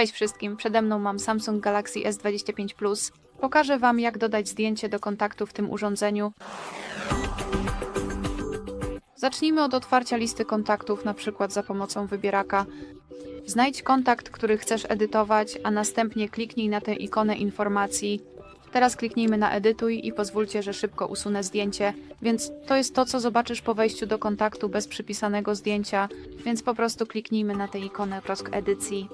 Cześć wszystkim, przede mną mam Samsung Galaxy S25 Plus. Pokażę Wam, jak dodać zdjęcie do kontaktu w tym urządzeniu. Zacznijmy od otwarcia listy kontaktów, na przykład za pomocą wybieraka. Znajdź kontakt, który chcesz edytować, a następnie kliknij na tę ikonę informacji. Teraz kliknijmy na edytuj i pozwólcie, że szybko usunę zdjęcie, więc to jest to, co zobaczysz po wejściu do kontaktu bez przypisanego zdjęcia, więc po prostu kliknijmy na tę ikonę trosk edycji.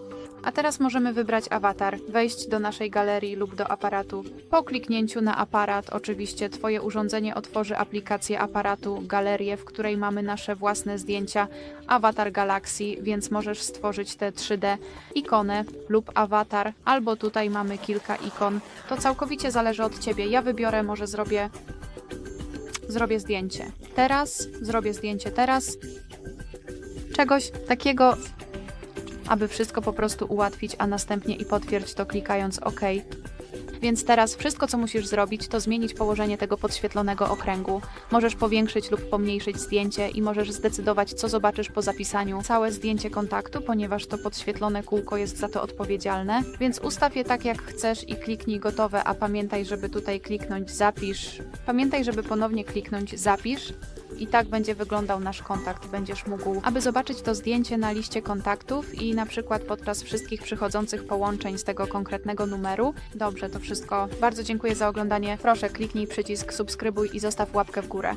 A teraz możemy wybrać awatar, wejść do naszej galerii lub do aparatu. Po kliknięciu na aparat, oczywiście Twoje urządzenie otworzy aplikację aparatu, galerię, w której mamy nasze własne zdjęcia, awatar Galaxy, więc możesz stworzyć tę 3D ikonę lub awatar, albo tutaj mamy kilka ikon. To całkowicie zależy od Ciebie. Ja wybiorę, może zrobię zrobię zdjęcie. Teraz zrobię zdjęcie teraz. Czegoś takiego aby wszystko po prostu ułatwić, a następnie i potwierdź to klikając OK. Więc teraz wszystko, co musisz zrobić, to zmienić położenie tego podświetlonego okręgu. Możesz powiększyć lub pomniejszyć zdjęcie i możesz zdecydować, co zobaczysz po zapisaniu całe zdjęcie kontaktu, ponieważ to podświetlone kółko jest za to odpowiedzialne. Więc ustaw je tak, jak chcesz i kliknij gotowe, a pamiętaj, żeby tutaj kliknąć zapisz. Pamiętaj, żeby ponownie kliknąć zapisz. I tak będzie wyglądał nasz kontakt. Będziesz mógł, aby zobaczyć to zdjęcie na liście kontaktów i na przykład podczas wszystkich przychodzących połączeń z tego konkretnego numeru. Dobrze, to wszystko. Bardzo dziękuję za oglądanie. Proszę kliknij przycisk subskrybuj i zostaw łapkę w górę.